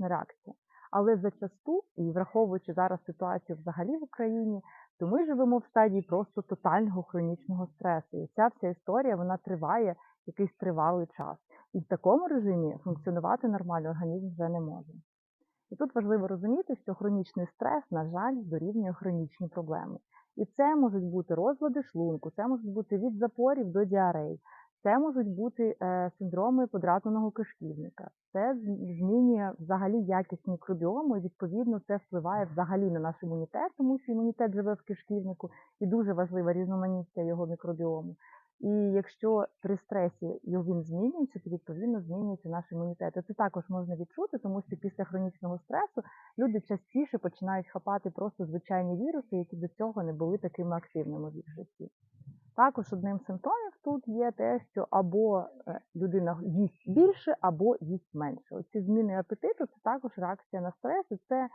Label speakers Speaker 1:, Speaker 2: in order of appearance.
Speaker 1: алергічна реакція. Але зачасту, і враховуючи зараз ситуацію взагалі в Україні, то ми живемо в стадії просто тотального хронічного стресу. І ця вся історія вона триває якийсь тривалий час. І в такому режимі функціонувати нормально організм вже не може. І тут важливо розуміти, що хронічний стрес, на жаль, дорівнює хронічні проблеми. І це можуть бути розлади шлунку, це можуть бути від запорів до діарей, це можуть бути е, синдроми подразненого кишківника. Це змінює взагалі якість мікробіому, і відповідно це впливає взагалі на наш імунітет, тому що імунітет живе в кишківнику, і дуже важлива різноманіття його мікробіому. І якщо при стресі він змінюється, то відповідно змінюється наш імунітет. Це також можна відчути, тому що після хронічного стресу люди частіше починають хапати просто звичайні віруси, які до цього не були такими активними в їх житті. Також одним з симптомів тут є те, що або е, людина їсть більше, або їсть менше. Оці зміни апетиту це також реакція на стрес, і це